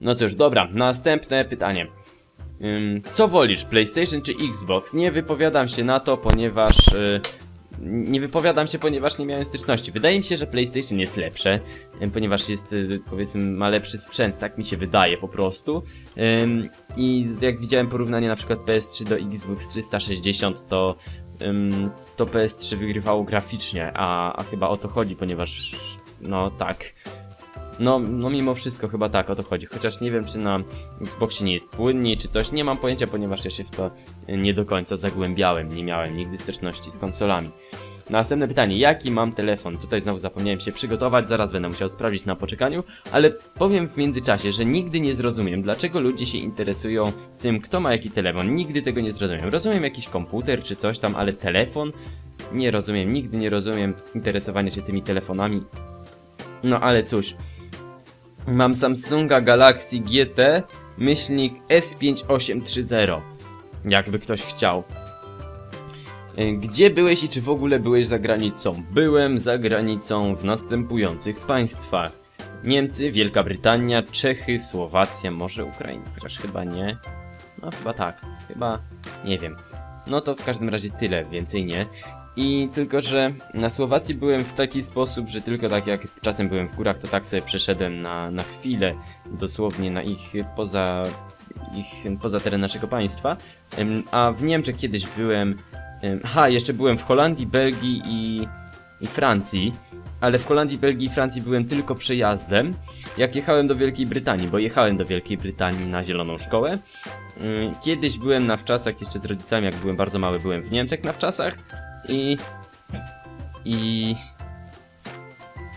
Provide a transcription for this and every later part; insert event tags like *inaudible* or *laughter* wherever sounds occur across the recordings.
No cóż, dobra, następne pytanie. Ym, co wolisz, PlayStation czy Xbox? Nie wypowiadam się na to, ponieważ... y, nie wypowiadam się, ponieważ nie miałem styczności. Wydaje mi się, że PlayStation jest lepsze, ponieważ jest, y, powiedzmy, ma lepszy sprzęt, tak mi się wydaje po prostu. I jak widziałem porównanie na przykład PS3 do Xbox 360, to, to PS3 wygrywało graficznie, a, a chyba o to chodzi, ponieważ, no tak. No, no mimo wszystko chyba tak o to chodzi. Chociaż nie wiem, czy na Xboxie nie jest płynniej, czy coś. Nie mam pojęcia, ponieważ ja się w to y, nie do końca zagłębiałem. Nie miałem nigdy styczności z konsolami. Następne pytanie. Jaki mam telefon? Tutaj znowu zapomniałem się przygotować, zaraz będę musiał sprawdzić na poczekaniu, ale powiem w międzyczasie, że nigdy nie zrozumiem, dlaczego ludzie się interesują tym, kto ma jaki telefon. Nigdy tego nie zrozumiem. Rozumiem jakiś komputer czy coś tam, ale telefon? Nie rozumiem, nigdy nie rozumiem interesowania się tymi telefonami. No ale cóż, Mam Samsunga Galaxy GT myślnik S5830. Jakby ktoś chciał. E, Gdzie byłeś i czy w ogóle byłeś za granicą? Byłem za granicą w następujących państwach. Niemcy, Wielka Brytania, Czechy, Słowacja, może Ukraina, chociaż chyba nie. No chyba tak, chyba nie wiem. No to w każdym razie tyle, więcej nie. I tylko, że na Słowacji byłem w taki sposób, że tylko tak jak czasem byłem w górach, to tak sobie przeszedłem na, na chwilę, dosłownie na ich poza, ich poza teren naszego państwa. A w Niemczech kiedyś byłem, em, ha, jeszcze byłem w Holandii, Belgii i, i Francji. Ale w Holandii, Belgii i Francji byłem tylko przejazdem, jak jechałem do Wielkiej Brytanii, bo jechałem do Wielkiej Brytanii na zieloną szkołę. Kiedyś byłem na wczasach, jeszcze z rodzicami, jak byłem bardzo mały, byłem w Niemczech na wczasach i... i...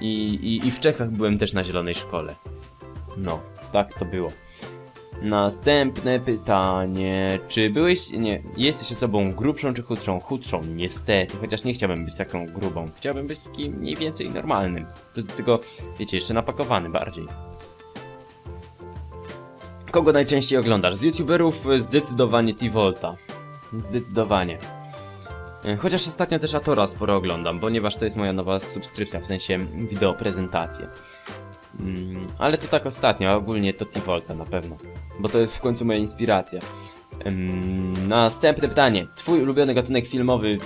i, i, i w Czechach byłem też na zielonej szkole. No, tak to było. Następne pytanie. Czy byłeś. Nie, jesteś osobą grubszą czy chudszą? Chudszą, niestety, chociaż nie chciałbym być taką grubą. Chciałbym być takim mniej więcej normalnym. Tylko, wiecie, jeszcze napakowany bardziej. Kogo najczęściej oglądasz? Z youtuberów zdecydowanie T-Volta. Zdecydowanie. E, Chociaż ostatnio też Atora sporo oglądam, ponieważ to jest moja nowa subskrypcja, w sensie wideo prezentacje. Mm, ale to tak ostatnio, a ogólnie to T-Volta na pewno. Bo to jest w końcu moja inspiracja. Ym, następne pytanie. Twój ulubiony gatunek filmowy.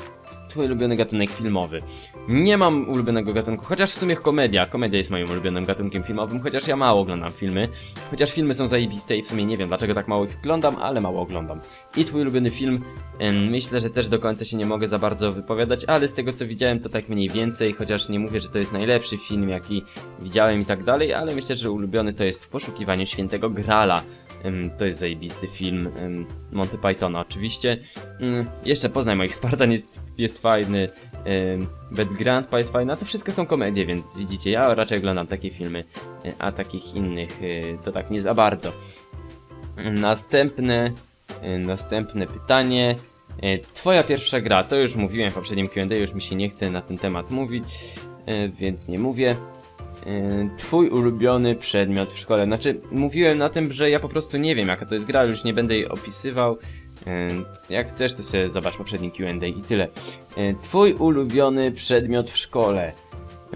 Twój ulubiony gatunek filmowy. Nie mam ulubionego gatunku, chociaż w sumie komedia. Komedia jest moim ulubionym gatunkiem filmowym, chociaż ja mało oglądam filmy. Chociaż filmy są zajebiste i w sumie nie wiem dlaczego tak mało ich oglądam, ale mało oglądam. I twój ulubiony film, myślę, że też do końca się nie mogę za bardzo wypowiadać, ale z tego co widziałem to tak mniej więcej, chociaż nie mówię, że to jest najlepszy film jaki widziałem i tak dalej, ale myślę, że ulubiony to jest w poszukiwaniu świętego Grala. To jest zajebisty film Monty Pythona oczywiście. Ym, jeszcze Poznaj moich Spartan jest, jest fajny. Bad Grandpa jest fajna. To wszystko są komedie, więc widzicie, ja raczej oglądam takie filmy, y, a takich innych y, to tak nie za bardzo. Następne, y, następne pytanie. Twoja pierwsza gra, to już mówiłem w poprzednim Q&A, już mi się nie chce na ten temat mówić, więc nie mówię. Y, Twój ulubiony przedmiot w szkole. Znaczy, mówiłem na tym, że ja po prostu nie wiem, jaka to jest gra, już nie będę jej opisywał. Y, Jak chcesz, to sobie zobacz poprzedni QA i tyle. Y, Twój ulubiony przedmiot w szkole.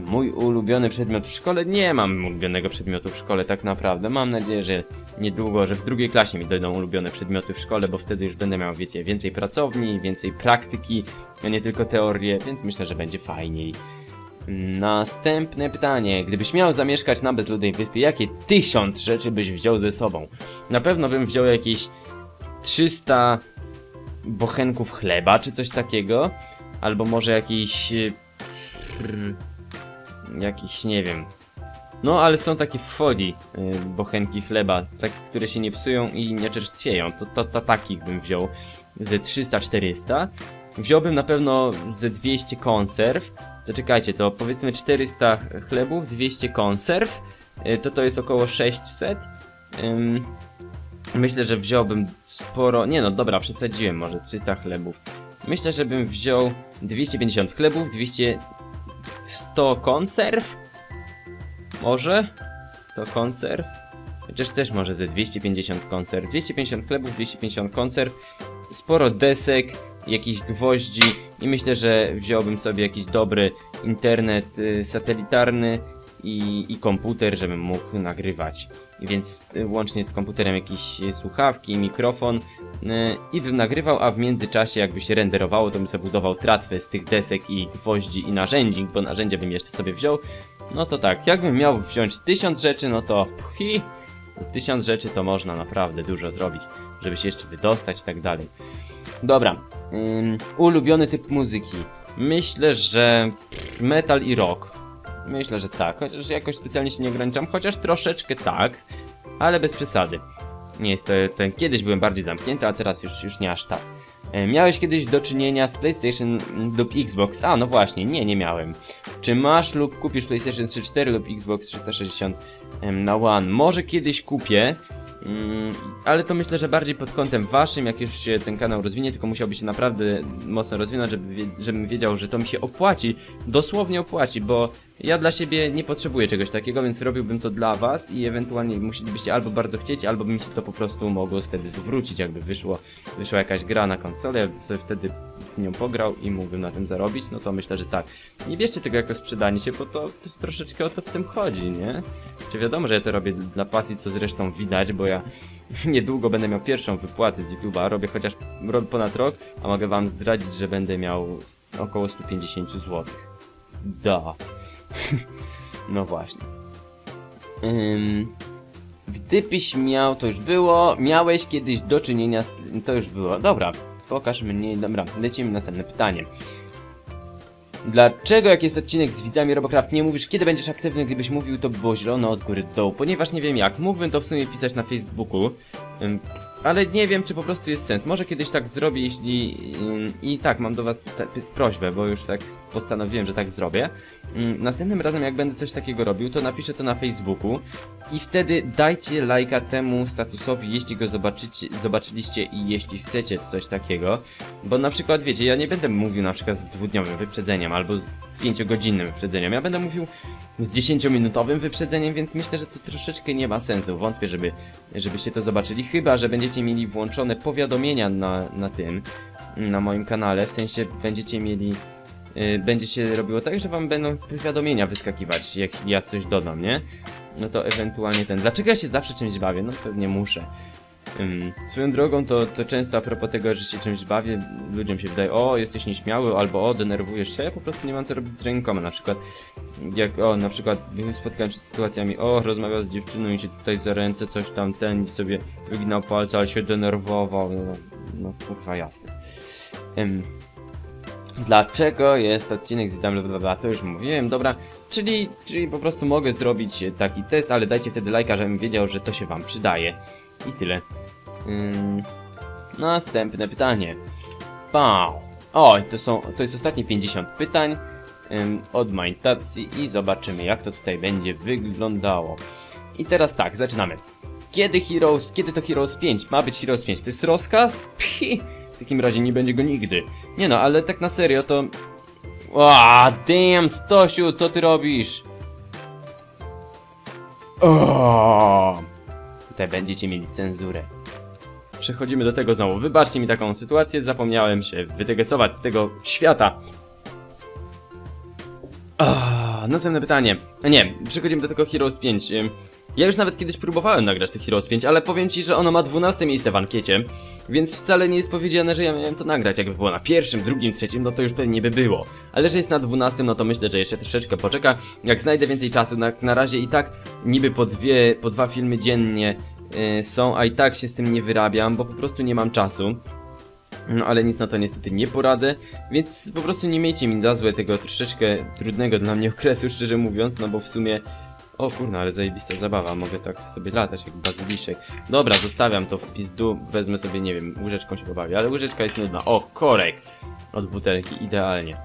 Mój ulubiony przedmiot w szkole? Nie mam ulubionego przedmiotu w szkole tak naprawdę. Mam nadzieję, że niedługo, że w drugiej klasie mi dojdą ulubione przedmioty w szkole, bo wtedy już będę miał, wiecie, więcej pracowni, więcej praktyki, a nie tylko teorię, więc myślę, że będzie fajniej. Następne pytanie. Gdybyś miał zamieszkać na bezludnej wyspie, jakie tysiąc rzeczy byś wziął ze sobą? Na pewno bym wziął jakieś 300 bochenków chleba, czy coś takiego. Albo może jakiś... prr, Jakiś, nie wiem... No, ale są takie w folii y, bochenki chleba, tak, które się nie psują i nie czerstwieją. To, to, to takich bym wziął ze 300-400. Wziąłbym na pewno ze 200 konserw. To czekajcie, to powiedzmy 400 chlebów, 200 konserw. y, To to jest około 600. Ym, myślę, że wziąłbym sporo. Nie no, dobra, przesadziłem może 300 chlebów. Myślę, że bym wziął 250 chlebów, 200 100 konserw. Może 100 konserw. Chociaż też może ze 250 konserw. 250 chlebów, 250 konserw. Sporo desek, jakichś gwoździ i myślę, że wziąłbym sobie jakiś dobry internet y, satelitarny i, i komputer, żebym mógł nagrywać. Więc y, łącznie z komputerem jakieś słuchawki, mikrofon y, i bym nagrywał, a w międzyczasie jakby się renderowało, to bym sobie budował tratwę z tych desek i gwoździ i narzędzi, bo narzędzia bym jeszcze sobie wziął. No to tak, jakbym miał wziąć tysiąc rzeczy, no to pchi, tysiąc rzeczy to można naprawdę dużo zrobić, żeby się jeszcze wydostać i tak dalej. Dobra, ym, ulubiony typ muzyki. Myślę, że metal i rock. Myślę, że tak, chociaż jakoś specjalnie się nie ograniczam, chociaż troszeczkę tak, ale bez przesady. Nie jest to ten. Kiedyś byłem bardziej zamknięty, a teraz już, już nie aż tak. E, Miałeś kiedyś do czynienia z PlayStation lub Xbox? A, no właśnie, nie, nie miałem. Czy masz lub kupisz PlayStation 3, 4 lub Xbox 360 em, na One? Może kiedyś kupię, mm, ale to myślę, że bardziej pod kątem waszym, jak już się ten kanał rozwinie, tylko musiałby się naprawdę mocno rozwinąć, żeby, żebym wiedział, że to mi się opłaci, dosłownie opłaci, bo ja dla siebie nie potrzebuję czegoś takiego, więc robiłbym to dla was i ewentualnie musielibyście albo bardzo chcieć, albo by mi się to po prostu mogło wtedy zwrócić, jakby wyszło, wyszła jakaś gra na konsolę, ja bym sobie wtedy nią pograł i mógłbym na tym zarobić, no to myślę, że tak. Nie bierzcie tego jako sprzedanie się, bo to, to troszeczkę o to w tym chodzi, nie? Czy wiadomo, że ja to robię dla pasji, co zresztą widać, bo ja *laughs* niedługo będę miał pierwszą wypłatę z YouTube'a, robię chociaż robię ponad rok, a mogę wam zdradzić, że będę miał około 150 zł. Da. No właśnie. Ym, gdybyś miał, to już było, miałeś kiedyś do czynienia z... To już było, dobra, pokaż mnie, dobra, lecimy na następne pytanie. Dlaczego jak jest odcinek z widzami Robocraft nie mówisz kiedy będziesz aktywny, gdybyś mówił to by było zielone od góry do dołu, ponieważ nie wiem jak, mógłbym to w sumie pisać na Facebooku, ym, ale nie wiem czy po prostu jest sens, może kiedyś tak zrobię, jeśli ym, i tak mam do was prośbę, bo już tak postanowiłem, że tak zrobię. Ym, następnym razem jak będę coś takiego robił, to napiszę to na Facebooku i wtedy dajcie lajka temu statusowi, jeśli go zobaczycie, zobaczyliście i jeśli chcecie coś takiego. Bo na przykład, wiecie, ja nie będę mówił na przykład z dwudniowym wyprzedzeniem albo z pięciogodzinnym wyprzedzeniem. Ja będę mówił z dziesięciominutowym wyprzedzeniem, więc myślę, że to troszeczkę nie ma sensu. Wątpię, żeby, żebyście to zobaczyli. Chyba, że będziecie mieli włączone powiadomienia na, na tym, na moim kanale. W sensie będziecie mieli. y, będzie się robiło tak, że wam będą powiadomienia wyskakiwać, jak ja coś dodam, nie? No to ewentualnie ten. Dlaczego ja się zawsze czymś bawię? No pewnie muszę. Ym, swoją drogą to, to często a propos tego, że się czymś bawię, ludziom się wydaje, o jesteś nieśmiały, albo o denerwujesz się, ja po prostu nie mam co robić z rękoma, na przykład jak, o na przykład spotkałem się z sytuacjami, o rozmawiał z dziewczyną i się tutaj za ręce coś tam ten i sobie wyginał palce, ale się denerwował, no, no kurwa jasne. Ym, Dlaczego jest odcinek z bla bla bla, to już mówiłem, dobra, czyli, czyli po prostu mogę zrobić taki test, ale dajcie wtedy lajka, żebym wiedział, że to się wam przydaje. I tyle. Ym, następne pytanie. Pau. O, to są, to jest ostatnie 50 pytań ym, od Mindtacji i zobaczymy jak to tutaj będzie wyglądało. I teraz tak, zaczynamy. Kiedy Heroes, kiedy to Heroes 5? Ma być Heroes 5, to jest rozkaz? Phi, w takim razie nie będzie go nigdy. Nie no, ale tak na serio to... Ła, damn, Stosiu, co ty robisz? O, Tutaj będziecie mieli cenzurę. Przechodzimy do tego znowu. Wybaczcie mi taką sytuację, zapomniałem się wytegesować z tego świata. Ah, następne pytanie. Nie, przechodzimy do tego Heroes 5. Ym, Ja już nawet kiedyś próbowałem nagrać to Heroes 5, ale powiem ci, że ono ma 12 miejsce w ankiecie, więc wcale nie jest powiedziane, że ja miałem to nagrać. Jakby było na pierwszym, drugim, trzecim, no to już pewnie by było. Ale że jest na 12, no to myślę, że jeszcze troszeczkę poczeka. Jak znajdę więcej czasu, na, na razie i tak niby po dwie, po dwa filmy dziennie są, a i tak się z tym nie wyrabiam, bo po prostu nie mam czasu. No ale nic na to niestety nie poradzę, więc po prostu nie miejcie mi na złe tego troszeczkę trudnego dla mnie *laughs* okresu, szczerze mówiąc, no bo w sumie... O kurna, ale zajebista zabawa, mogę tak sobie latać jak bazyliszek. Dobra, zostawiam to w pizdu, wezmę sobie, nie wiem, łyżeczką się pobawię, ale łyżeczka jest nudna. O, korek! Od butelki, idealnie.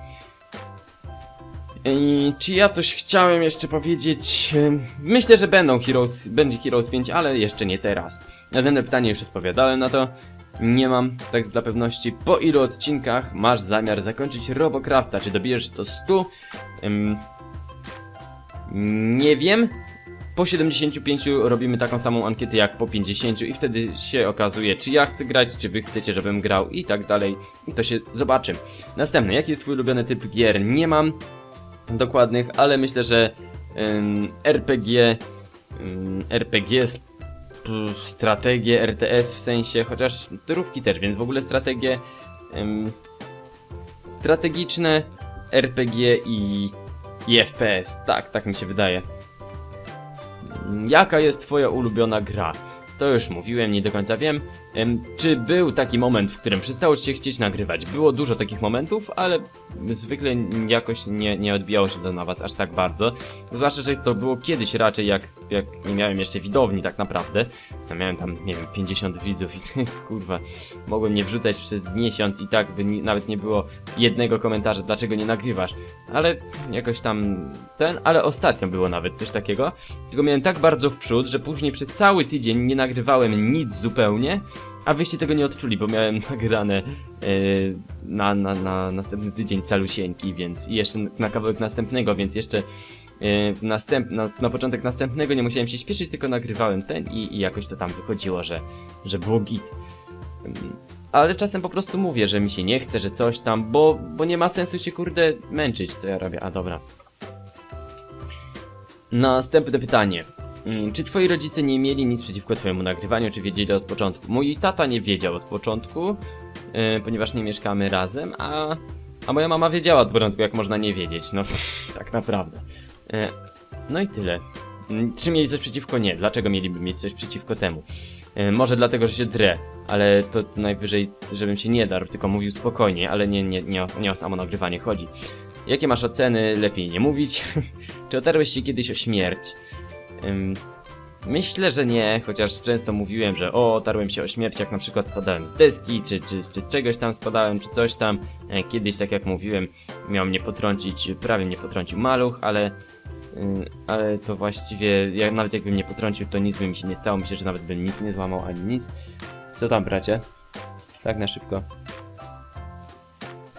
I czy ja coś chciałem jeszcze powiedzieć? Myślę, że będą Heroes, będzie Heroes 5, ale jeszcze nie teraz. Następne pytanie już odpowiadałem na to. Nie mam, tak dla pewności. Po ilu odcinkach masz zamiar zakończyć Robocrafta? Czy dobierzesz to 100? Ym, nie wiem. Po 75 robimy taką samą ankietę jak po 50 i wtedy się okazuje, czy ja chcę grać, czy wy chcecie, żebym grał i tak dalej. I to się zobaczy. Następny, jaki jest twój ulubiony typ gier? Nie mam dokładnych, ale myślę, że ym, RPG, ym, RPG, sp- strategię, RTS w sensie, chociaż turówki też, więc w ogóle strategie ym, strategiczne, RPG i, i FPS. Tak, tak mi się wydaje. Jaka jest twoja ulubiona gra? To już mówiłem, nie do końca wiem. Czy był taki moment, w którym przestało ci się chcieć nagrywać? Było dużo takich momentów, ale zwykle jakoś nie, nie odbijało się to na was aż tak bardzo. Zwłaszcza, że to było kiedyś raczej, jak, jak nie miałem jeszcze widowni tak naprawdę. Miałem tam, nie wiem, 50 widzów i *laughs* kurwa, mogłem nie wrzucać przez miesiąc i tak by ni nawet nie było jednego komentarza, dlaczego nie nagrywasz. Ale jakoś tam ten, ale ostatnio było nawet coś takiego. Tylko miałem tak bardzo w przód, że później przez cały tydzień nie nagrywałem nic zupełnie, a wyście tego nie odczuli, bo miałem *laughs* nagrane e, na, na, na następny tydzień calusieńki, więc i jeszcze na kawałek następnego, więc jeszcze w następ, na, na początek następnego nie musiałem się śpieszyć, tylko nagrywałem ten i, i jakoś to tam wychodziło, że, że było git. Ym, Ale czasem po prostu mówię, że mi się nie chce, że coś tam, bo, bo nie ma sensu się kurde męczyć, co ja robię. A dobra. Następne pytanie. Mm, Czy twoi rodzice nie mieli nic przeciwko twojemu nagrywaniu, czy wiedzieli od początku? Mój tata nie wiedział od początku, yy, ponieważ nie mieszkamy razem, a, a moja mama wiedziała od początku, jak można nie wiedzieć, no *laughs* tak naprawdę. Yy, no i tyle. Mm, Czy mieli coś przeciwko? Nie. Dlaczego mieliby mieć coś przeciwko temu? Yy, może dlatego, że się drę, ale to najwyżej, żebym się nie darł, tylko mówił spokojnie, ale nie, nie, nie, o, nie o samo nagrywanie chodzi. Jakie masz oceny? Lepiej nie mówić. *laughs* Czy otarłeś się kiedyś o śmierć? Myślę, że nie, chociaż często mówiłem, że o, otarłem się o śmierć, jak na przykład spadałem z deski, czy, czy, czy z czegoś tam spadałem, czy coś tam. E, Kiedyś, tak jak mówiłem, miał mnie potrącić, prawie mnie potrącił maluch, ale, ale to właściwie, jak, nawet jakbym mnie potrącił, to nic by mi się nie stało. Myślę, że nawet bym nic nie złamał, ani nic. Co tam, bracie? Tak na szybko.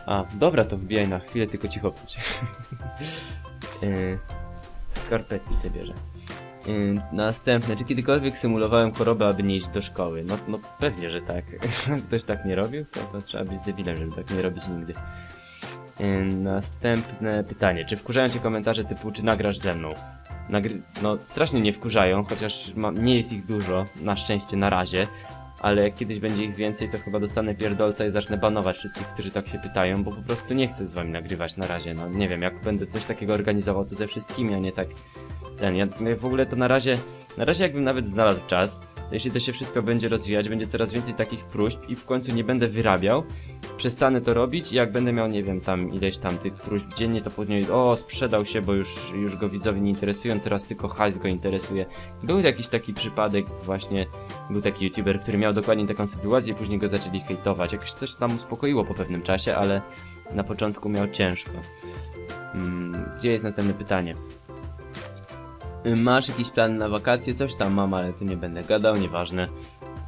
A, dobra, to wbijaj na chwilę, tylko cicho bądź. *laughs* Yy, skarpetki sobie bierze. Yy, następne, czy kiedykolwiek symulowałem chorobę, aby nie iść do szkoły? No, no pewnie, że tak. *laughs* Ktoś tak nie robił? To, to trzeba być debilem, żeby tak nie robić nigdy. Yy, następne pytanie. Czy wkurzają cię komentarze typu, czy nagrasz ze mną? Nagry no, strasznie nie wkurzają, chociaż ma nie jest ich dużo, na szczęście na razie. Ale jak kiedyś będzie ich więcej, to chyba dostanę pierdolca i zacznę banować wszystkich, którzy tak się pytają, bo po prostu nie chcę z wami nagrywać na razie. No nie wiem, jak będę coś takiego organizował, to ze wszystkimi, a nie tak ten. Ja ja w ogóle to na razie, na razie jakbym nawet znalazł czas, jeśli to się wszystko będzie rozwijać, będzie coraz więcej takich próśb i w końcu nie będę wyrabiał, przestanę to robić i jak będę miał, nie wiem, tam ileś tam tych próśb dziennie, to później, o, sprzedał się, bo już, już go widzowie nie interesują, teraz tylko hajs go interesuje. Był jakiś taki przypadek, właśnie był taki youtuber, który miał dokładnie taką sytuację i później go zaczęli hejtować. Jakoś coś tam uspokoiło po pewnym czasie, ale na początku miał ciężko. Mm, Gdzie jest następne pytanie? Y, Masz jakiś plan na wakacje? Coś tam mam, ale tu nie będę gadał, nieważne.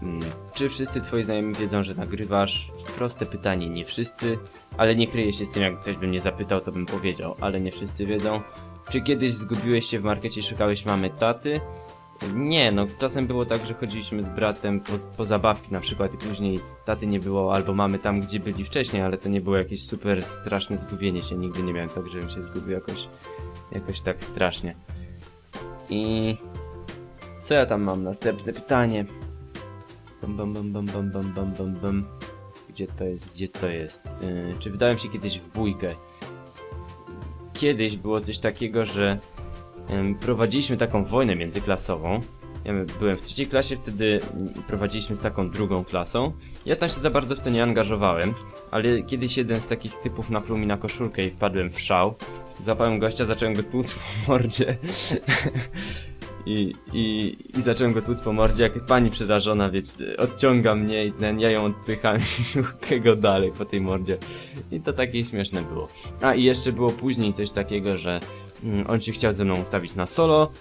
Mm, Czy wszyscy twoi znajomi wiedzą, że nagrywasz? Proste pytanie, nie wszyscy, ale nie kryję się z tym, jak ktoś by mnie zapytał, to bym powiedział, ale nie wszyscy wiedzą. Czy kiedyś zgubiłeś się w markecie i szukałeś mamy taty? Nie, no czasem było tak, że chodziliśmy z bratem po, po zabawki na przykład i później taty nie było, albo mamy tam, gdzie byli wcześniej, ale to nie było jakieś super straszne zgubienie się. Nigdy nie miałem tak, żebym się zgubił jakoś, jakoś tak strasznie. I co ja tam mam? Następne pytanie. Bum, bum, bum, bum, bum, bum, bum, bum, bum. Gdzie to jest? Gdzie to jest? Yy, czy wydałem się kiedyś w bójkę? Kiedyś było coś takiego, że Em, prowadziliśmy taką wojnę międzyklasową. Ja byłem w trzeciej klasie, wtedy prowadziliśmy z taką drugą klasą. Ja tam się za bardzo w to nie angażowałem, ale kiedyś jeden z takich typów napluł mi na koszulkę i wpadłem w szał. Zapałem gościa, zacząłem go tłuc po mordzie. I, i, I zacząłem go tłuc po mordzie, jak pani przerażona, wiecie, odciąga mnie i ten, ja ją odpycham *laughs* i go dalej po tej mordzie. I to takie śmieszne było. A i jeszcze było później coś takiego, że Mm, On się chciał ze mną ustawić na solo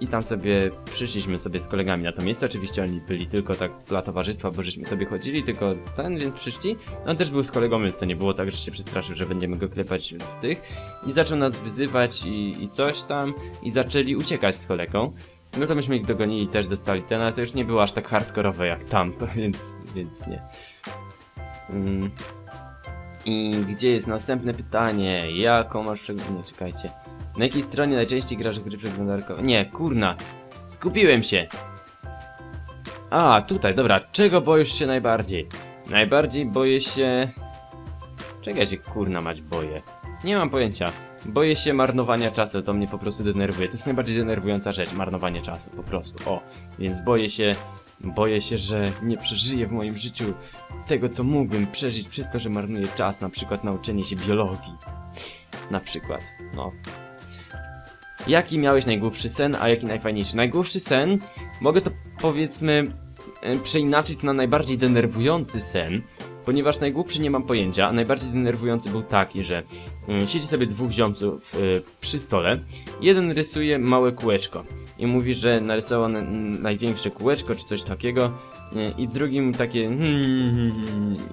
i tam sobie przyszliśmy sobie z kolegami na to miejsce. Oczywiście oni byli tylko tak dla towarzystwa, bo żeśmy sobie chodzili, tylko ten, więc przyszli. On też był z kolegą, więc to nie było tak, że się przestraszył, że będziemy go klepać w tych. I zaczął nas wyzywać i, i coś tam i zaczęli uciekać z kolegą. No to myśmy ich dogonili, też dostali ten, ale to już nie było aż tak hardkorowe jak tamto, *laughs* więc, więc nie. Mm. I gdzie jest następne pytanie? Jaką masz... Nie, czekajcie. Na jakiej stronie najczęściej grasz w gry przeglądarkowe? Nie, kurna. Skupiłem się. A, tutaj, dobra. Czego boisz się najbardziej? Najbardziej boję się... Czego się kurna mać boję? Nie mam pojęcia. Boję się marnowania czasu, to mnie po prostu denerwuje. To jest najbardziej denerwująca rzecz, marnowanie czasu, po prostu. O, więc boję się, boję się, że nie przeżyję w moim życiu tego, co mógłbym przeżyć przez to, że marnuję czas, na przykład nauczenie się biologii. Na przykład, no. Jaki miałeś najgłupszy sen, a jaki najfajniejszy? Najgłupszy sen, mogę to powiedzmy e, przeinaczyć na najbardziej denerwujący sen, ponieważ najgłupszy nie mam pojęcia, a najbardziej denerwujący był taki, że mm, siedzi sobie dwóch ziomców y, przy stole, jeden rysuje małe kółeczko i mówi, że narysował największe kółeczko czy coś takiego y, i drugim takie hmm,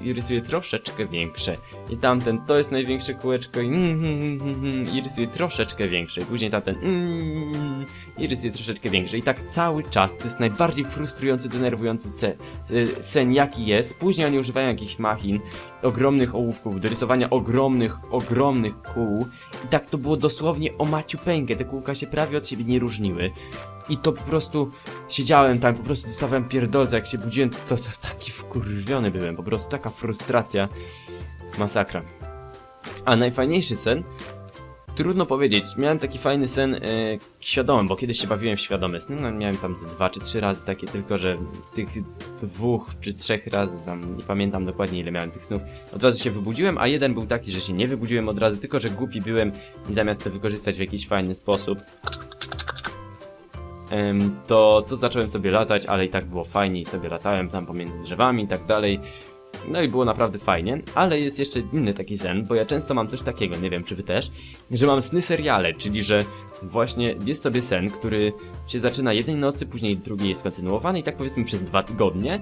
i rysuje troszeczkę większe. I tamten to jest największe kółeczko i, hmm, i rysuje troszeczkę większe. I później tamten hmm, i rysuje troszeczkę większe. I tak cały czas, to jest najbardziej frustrujący, denerwujący ce, y, sen jaki jest, później oni używają jakichś machin, ogromnych ołówków, do rysowania ogromnych, ogromnych kół. I tak to było dosłownie o maciu pękę, te kółka się prawie od siebie nie różniły i to po prostu siedziałem tam, po prostu dostawałem pierdolce, jak się budziłem, to, to taki wkurwiony byłem, po prostu taka frustracja, masakra. A najfajniejszy sen? Trudno powiedzieć. Miałem taki fajny sen e, świadomy, bo kiedyś się bawiłem w świadome sny. No, miałem tam ze dwa czy trzy razy takie, tylko że z tych dwóch czy trzech razy, tam nie pamiętam dokładnie ile miałem tych snów, od razu się wybudziłem, a jeden był taki, że się nie wybudziłem od razu, tylko że głupi byłem i zamiast to wykorzystać w jakiś fajny sposób, to, to zacząłem sobie latać, ale i tak było fajnie i sobie latałem tam pomiędzy drzewami i tak dalej. No i było naprawdę fajnie, ale jest jeszcze inny taki sen, bo ja często mam coś takiego, nie wiem czy wy też, że mam sny seriale, czyli że właśnie jest sobie sen, który się zaczyna jednej nocy, później drugiej jest kontynuowany i tak powiedzmy przez dwa tygodnie.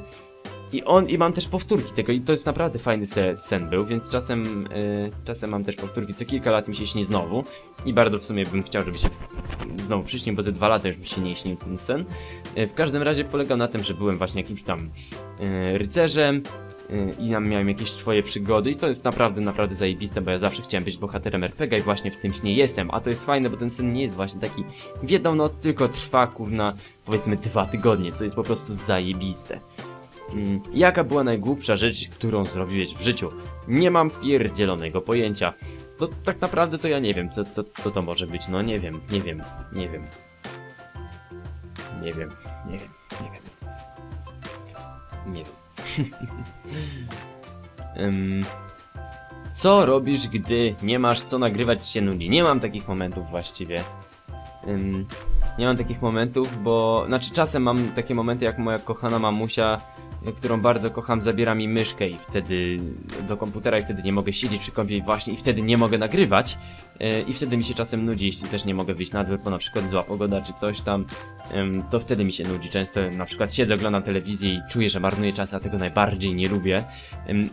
I on, i mam też powtórki tego i to jest naprawdę fajny se, sen był, więc czasem, y, czasem mam też powtórki, co kilka lat mi się śni znowu i bardzo w sumie bym chciał, żeby się znowu przyśnił, bo ze dwa lata już mi się nie śnił ten sen. Y, w każdym razie polegał na tym, że byłem właśnie jakimś tam y, rycerzem, i tam miałem jakieś swoje przygody i to jest naprawdę, naprawdę zajebiste, bo ja zawsze chciałem być bohaterem RPG i właśnie w tym śnie jestem, a to jest fajne, bo ten sen nie jest właśnie taki w jedną noc, tylko trwa kurna powiedzmy dwa tygodnie, co jest po prostu zajebiste. Mm, Jaka była najgłupsza rzecz, którą zrobiłeś w życiu? Nie mam pierdzielonego pojęcia. To tak naprawdę to ja nie wiem, co, co, co to może być. No nie wiem, nie wiem, nie wiem. Nie wiem, nie wiem, nie wiem. Nie wiem. *laughs* Ym, co robisz, gdy nie masz co nagrywać się nudzi? Nie mam takich momentów właściwie. Ym, nie mam takich momentów, bo... Znaczy czasem mam takie momenty jak moja kochana mamusia, którą bardzo kocham, zabiera mi myszkę i wtedy do komputera i wtedy nie mogę siedzieć przy kąpie i właśnie i wtedy nie mogę nagrywać y, i wtedy mi się czasem nudzi, jeśli też nie mogę wyjść na dwór, bo na przykład zła pogoda czy coś tam, to wtedy mi się nudzi. Często na przykład siedzę, oglądam telewizję i czuję, że marnuję czas, a tego najbardziej nie lubię.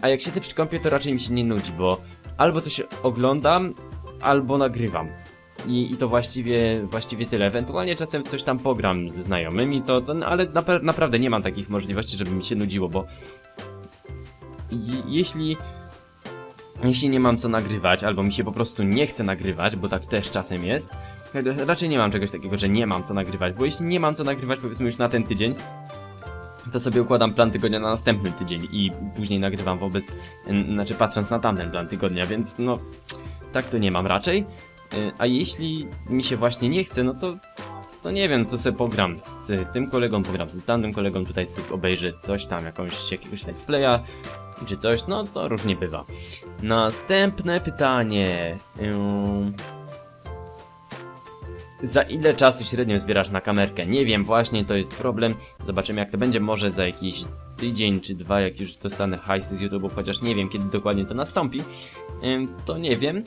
A jak siedzę przy kąpie, to raczej mi się nie nudzi, bo albo coś oglądam, albo nagrywam. I, I to właściwie, właściwie tyle. Ewentualnie czasem coś tam pogram ze znajomymi, to, to no, ale napra- naprawdę nie mam takich możliwości, żeby mi się nudziło, bo je- jeśli jeśli nie mam co nagrywać, albo mi się po prostu nie chce nagrywać, bo tak też czasem jest, raczej nie mam czegoś takiego, że nie mam co nagrywać, bo jeśli nie mam co nagrywać, powiedzmy już na ten tydzień, to sobie układam plan tygodnia na następny tydzień i później nagrywam wobec, znaczy patrząc na tamten plan tygodnia, więc no, tak to nie mam raczej. Y, A jeśli mi się właśnie nie chce, no to, to nie wiem, to sobie pogram z tym kolegą, pogram z tamtym kolegą, tutaj sobie obejrzę coś tam, jakąś, jakiegoś let's playa, czy coś, no to różnie bywa. Następne pytanie. Za ile czasu średnio zbierasz na kamerkę? Nie wiem, właśnie to jest problem. Zobaczymy jak to będzie, może za jakiś tydzień czy dwa, jak już dostanę hajsy z YouTube'u, chociaż nie wiem kiedy dokładnie to nastąpi. To nie wiem.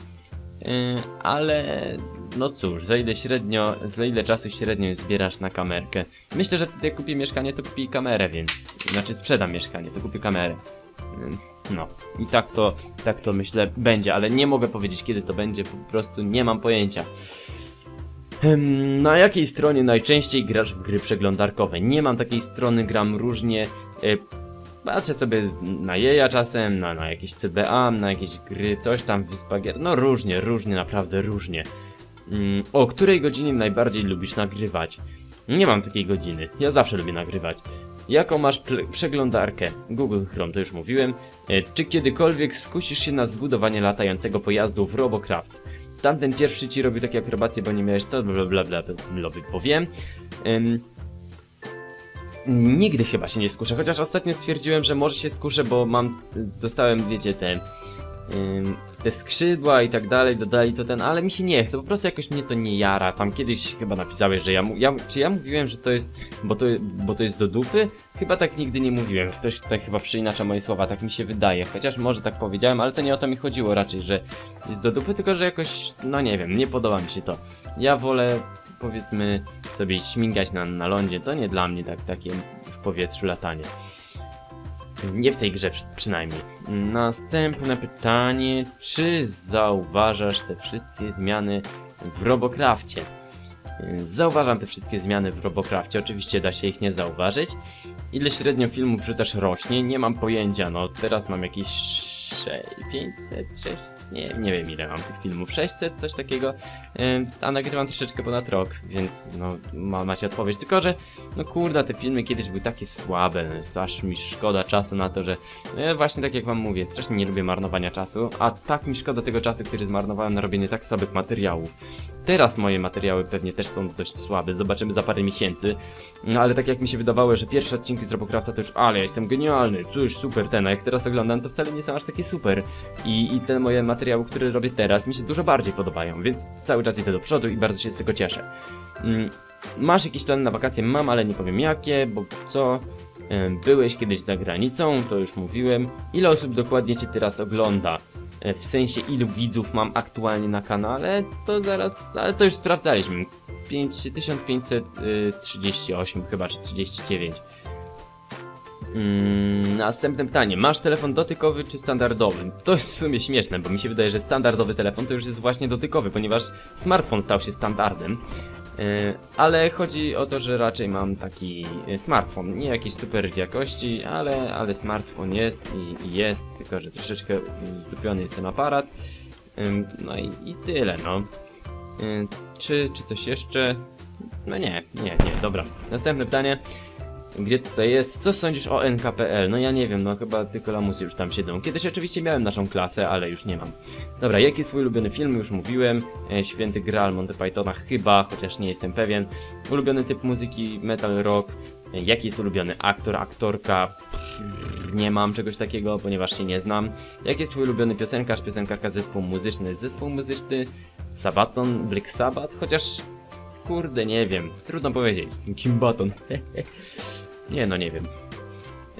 Yy, ale no cóż, za ile średnio, za ile czasu średnio zbierasz na kamerkę? Myślę, że jak kupię mieszkanie, to kupię kamerę, więc, znaczy sprzedam mieszkanie, to kupię kamerę. Yy, No, i tak to, tak to myślę będzie, ale nie mogę powiedzieć kiedy to będzie, po prostu nie mam pojęcia. Na jakiej stronie najczęściej grasz w gry przeglądarkowe? Nie mam takiej strony, gram różnie. E, Patrzę sobie na jeja czasem, na, na jakieś CDA, na jakieś gry, coś tam, Wyspa Gier. No różnie, różnie, naprawdę różnie. Mm, o której godzinie najbardziej lubisz nagrywać? Nie mam takiej godziny. Ja zawsze lubię nagrywać. Jaką masz przeglądarkę? Google Chrome, to już mówiłem. E, czy kiedykolwiek skusisz się na zbudowanie latającego pojazdu w Robocraft? Tamten pierwszy ci robił takie akrobacje, bo nie miałeś to, bla bla bla bla, powiem. Nigdy chyba się nie skuszę, chociaż ostatnio stwierdziłem, że może się skuszę, bo mam, dostałem, wiecie, ym, te skrzydła i tak dalej, dodali to ten, ale mi się nie chce, po prostu jakoś mnie to nie jara. Tam kiedyś chyba napisałeś, że ja, ja czy ja mówiłem, że to jest, bo to, bo to jest do dupy? Chyba tak nigdy nie mówiłem, ktoś tutaj chyba przeinacza moje słowa, tak mi się wydaje, chociaż może tak powiedziałem, ale to nie o to mi chodziło raczej, że jest do dupy, tylko że jakoś, no nie wiem, nie podoba mi się to. Ja wolę, powiedzmy, sobie śmigać na, na lądzie, to nie dla mnie tak takie w powietrzu latanie. Nie w tej grze przy- przynajmniej. Następne pytanie. Czy zauważasz te wszystkie zmiany w Robocrafcie? Zauważam te wszystkie zmiany w Robocrafcie. Oczywiście da się ich nie zauważyć. Ile średnio filmów wrzucasz rocznie? Nie mam pojęcia. No teraz mam jakieś 6, 500, 6, nie, nie wiem ile mam tych filmów. 600, coś takiego. A nagrywam troszeczkę ponad rok, więc no ma, macie odpowiedź. Tylko, że no kurde, te filmy kiedyś były takie słabe, no, to aż mi szkoda czasu na to, że e, właśnie tak jak wam mówię, strasznie nie lubię marnowania czasu, a tak mi szkoda tego czasu, który zmarnowałem na robienie tak słabych materiałów. Teraz moje materiały pewnie też są dość słabe, zobaczymy za parę miesięcy, no ale tak jak mi się wydawało, że pierwsze odcinki z Robocrafta to już, ale ja jestem genialny, cóż, super ten, a jak teraz oglądam, to wcale nie są aż takie super. I, I te moje materiały, które robię teraz, mi się dużo bardziej podobają, więc cały czas idę do przodu i bardzo się z tego cieszę. Mm, Masz jakieś plany na wakacje? Mam, ale nie powiem jakie, bo co? Em, Byłeś kiedyś za granicą, to już mówiłem. Ile osób dokładnie Cię teraz ogląda? E, W sensie ilu widzów mam aktualnie na kanale? To zaraz, ale to już sprawdzaliśmy. 5538 chyba, czy 39. Mm, następne pytanie. Masz telefon dotykowy czy standardowy? To jest w sumie śmieszne, bo mi się wydaje, że standardowy telefon to już jest właśnie dotykowy, ponieważ smartfon stał się standardem. Yy, Ale chodzi o to, że raczej mam taki yy, smartfon, nie jakiejś super jakości, ale, ale smartfon jest i, i jest, tylko że troszeczkę zdupiony jest ten aparat. No i, i tyle, no. Yy, Czy, czy coś jeszcze? No nie, nie, nie, dobra. Następne pytanie. Gdzie tutaj jest? Co sądzisz o NKPL? No ja nie wiem, no chyba tylko lamusy już tam siedzą. Kiedyś oczywiście miałem naszą klasę, ale już nie mam. Dobra, jaki jest twój ulubiony film? Już mówiłem. E, Święty Graal Monty Pythona chyba, chociaż nie jestem pewien. Ulubiony typ muzyki metal rock. E, Jaki jest ulubiony aktor, aktorka? Pff, Nie mam czegoś takiego, ponieważ się nie znam. Jaki jest twój ulubiony piosenkarz, piosenkarka, zespół muzyczny? Zespół muzyczny? Sabaton? Black Sabbath? Chociaż kurde, nie wiem. Trudno powiedzieć. Kimbaton. *laughs* nie no, nie wiem.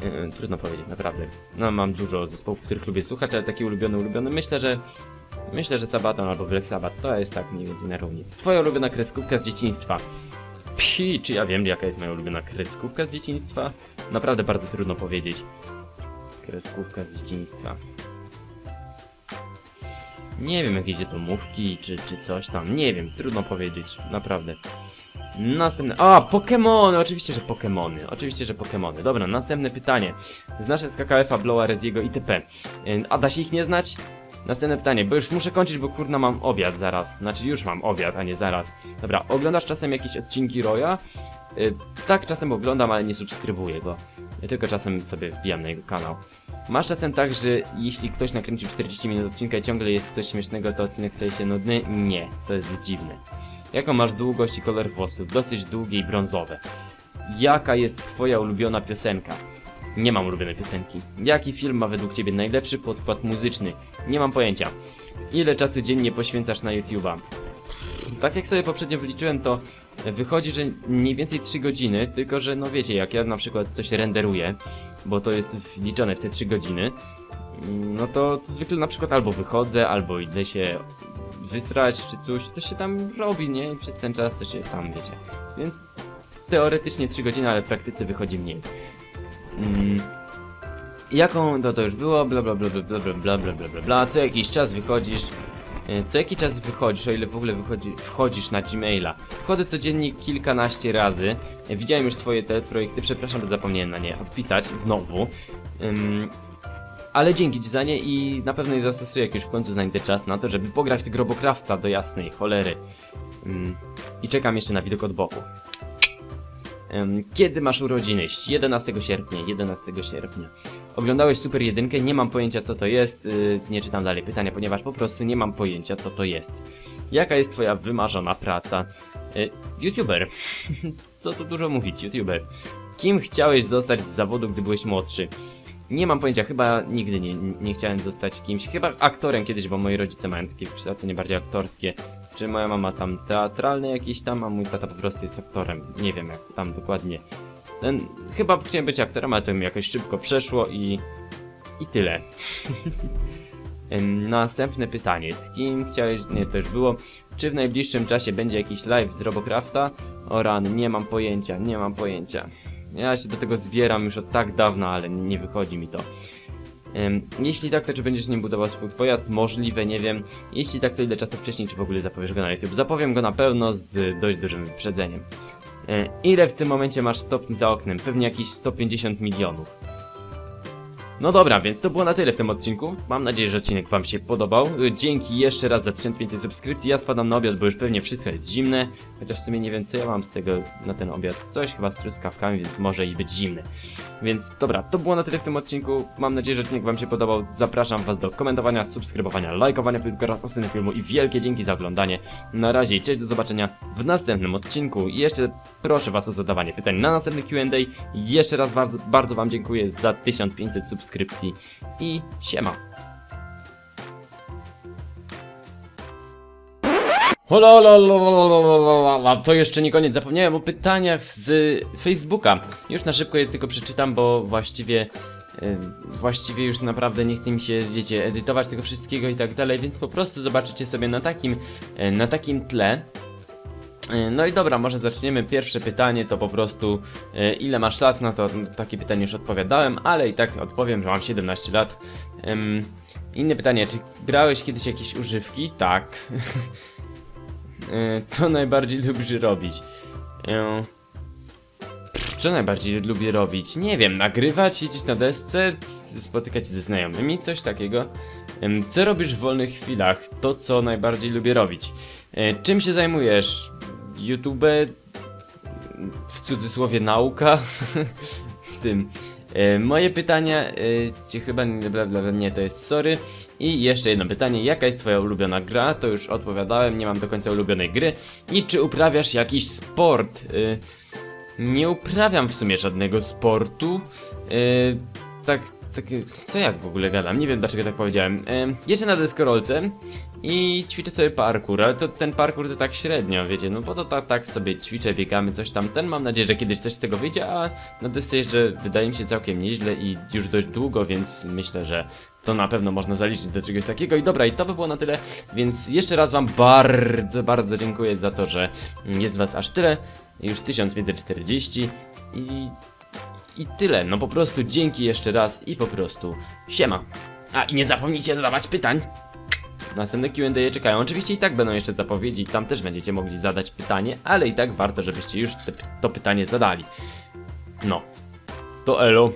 Yy, trudno powiedzieć, naprawdę. No, mam dużo zespołów, których lubię słuchać, ale taki ulubiony, ulubiony. Myślę, że Myślę, że Sabaton albo Black Sabbath to jest tak mniej więcej na równi. Twoja ulubiona kreskówka z dzieciństwa. Psi, czy ja wiem jaka jest moja ulubiona kreskówka z dzieciństwa? Naprawdę bardzo trudno powiedzieć. Kreskówka z dzieciństwa. Nie wiem, jakieś domówki, czy, czy coś tam. Nie wiem, trudno powiedzieć, naprawdę. Następne. A, Pokémony! Oczywiście, że Pokémony. Oczywiście, że Pokémony. Dobra, następne pytanie. Znasz SKKF-a, Blowa, Reziego itp. A da się ich nie znać? Następne pytanie, bo już muszę kończyć, bo kurna mam obiad zaraz. Znaczy już mam obiad, a nie zaraz. Dobra, oglądasz czasem jakieś odcinki Roya? Yy, tak, czasem oglądam, ale nie subskrybuję go. Ja tylko czasem sobie wbijam na jego kanał. Masz czasem tak, że jeśli ktoś nakręcił 40 minut odcinka i ciągle jest coś śmiesznego, to odcinek staje się nudny? Nie, to jest dziwne. Jaką masz długość i kolor włosów? Dosyć długie i brązowe. Jaka jest twoja ulubiona piosenka? Nie mam ulubionej piosenki. Jaki film ma według ciebie najlepszy podkład muzyczny? Nie mam pojęcia. Ile czasu dziennie poświęcasz na YouTube'a? Tak jak sobie poprzednio wyliczyłem, to wychodzi, że mniej więcej 3 godziny, tylko że no wiecie, jak ja na przykład coś renderuję, bo to jest wliczone w te 3 godziny, no to zwykle na przykład albo wychodzę, albo idę się wysrać czy coś, to się tam robi, nie? I przez ten czas to się tam, wiecie. Więc teoretycznie 3 godziny, ale w praktyce wychodzi mniej. Mm. Jaką to to już było? Bla bla bla bla bla bla bla bla bla bla. Co jakiś czas wychodzisz. e, Co jakiś czas wychodzisz, o ile w ogóle wychodzi, wchodzisz na Gmaila. Wchodzę codziennie kilkanaście razy. E, Widziałem już twoje te projekty, przepraszam, że zapomniałem na nie odpisać znowu ale dzięki Ci za nie i na pewno je zastosuję, jak już w końcu znajdę czas na to, żeby pograć w Grobocrafta do jasnej cholery. Mm. I czekam jeszcze na widok od boku. Kiedy masz urodziny? 11 sierpnia, 11 sierpnia. Oglądałeś Super jedynkę. nie mam pojęcia co to jest, yy, nie czytam dalej pytania, ponieważ po prostu nie mam pojęcia co to jest. Jaka jest twoja wymarzona praca? Yy, YouTuber. *laughs* co tu dużo mówić, YouTuber. Kim chciałeś zostać z zawodu, gdy byłeś młodszy? Nie mam pojęcia, chyba nigdy nie, nie chciałem zostać kimś, chyba aktorem kiedyś, bo moi rodzice mają takie wykształcenie bardziej aktorskie, czy moja mama tam teatralne jakieś tam, a mój tata po prostu jest aktorem, nie wiem jak tam dokładnie. Ten, chyba chciałem być aktorem, ale to mi jakoś szybko przeszło i... i tyle. *laughs* Następne pytanie, z kim chciałeś, nie, to już było, czy w najbliższym czasie będzie jakiś live z Robocrafta? O ran, nie mam pojęcia, nie mam pojęcia. Ja się do tego zbieram już od tak dawna, ale nie wychodzi mi to. Jeśli tak, to czy będziesz nim budował swój pojazd? Możliwe, nie wiem. Jeśli tak, to ile czasu wcześniej, czy w ogóle zapowiesz go na YouTube? Zapowiem go na pewno z dość dużym wyprzedzeniem. E, ile w tym momencie masz stopni za oknem? Pewnie jakieś 150 milionów. No dobra, więc to było na tyle w tym odcinku. Mam nadzieję, że odcinek Wam się podobał. Y, dzięki jeszcze raz za 1500 subskrypcji. Ja spadam na obiad, bo już pewnie wszystko jest zimne. Chociaż w sumie nie wiem, co ja mam z tego na ten obiad. Coś chyba z truskawkami, więc może i być zimny. Więc dobra, to było na tyle w tym odcinku. Mam nadzieję, że odcinek Wam się podobał. Zapraszam Was do komentowania, subskrybowania, lajkowania filmu oraz oceny filmu i wielkie dzięki za oglądanie. Na razie i cześć, do zobaczenia w następnym odcinku. I jeszcze proszę Was o zadawanie pytań na następny Q&A. Jeszcze raz bardzo, bardzo Wam dziękuję za 1500 subskrypcji subskrypcji i siema. Ololololololololololol. To jeszcze nie koniec. Zapomniałem o pytaniach z Facebooka. Już na szybko je tylko przeczytam, bo właściwie właściwie już naprawdę nie chce mi się, wiecie, edytować tego wszystkiego i tak dalej, więc po prostu zobaczycie sobie na takim, na takim tle E, No i dobra, może zaczniemy. Pierwsze pytanie to po prostu e, ile masz lat? No to takie pytanie już odpowiadałem, ale i tak odpowiem, że mam 17 lat. Inne pytanie, czy grałeś kiedyś jakieś używki? Tak. *laughs* E, Co najbardziej lubisz robić? Co najbardziej lubię robić? Nie wiem, nagrywać, jeździć na desce, spotykać się ze znajomymi, coś takiego. Co robisz w wolnych chwilach? To, co najbardziej lubię robić. Czym się zajmujesz? YouTube? W cudzysłowie nauka? *laughs* Tym. E, Moje pytania, e, chyba bla, bla, nie, to jest sorry. I jeszcze jedno pytanie, jaka jest twoja ulubiona gra? To już odpowiadałem, nie mam do końca ulubionej gry. I czy uprawiasz jakiś sport? E, Nie uprawiam w sumie żadnego sportu. E, Tak, tak, co jak w ogóle gadam? Nie wiem dlaczego tak powiedziałem. E, Jeżdżę na deskorolce i ćwiczę sobie parkour, ale to ten parkour to tak średnio, wiecie, no bo to tak, tak sobie ćwiczę, biegamy, coś tam, ten mam nadzieję, że kiedyś coś z tego wyjdzie, a na desce jeżdżę wydaje mi się całkiem nieźle i już dość długo, więc myślę, że to na pewno można zaliczyć do czegoś takiego i dobra, i to by było na tyle, więc jeszcze raz wam bardzo, bardzo dziękuję za to, że jest was aż tyle, już 1540 i... I tyle, no po prostu dzięki jeszcze raz i po prostu siema. A i nie zapomnijcie zadawać pytań. Następne Q&A czekają. Oczywiście i tak będą jeszcze zapowiedzi, tam też będziecie mogli zadać pytanie, ale i tak warto, żebyście już te, to pytanie zadali. No. To elo.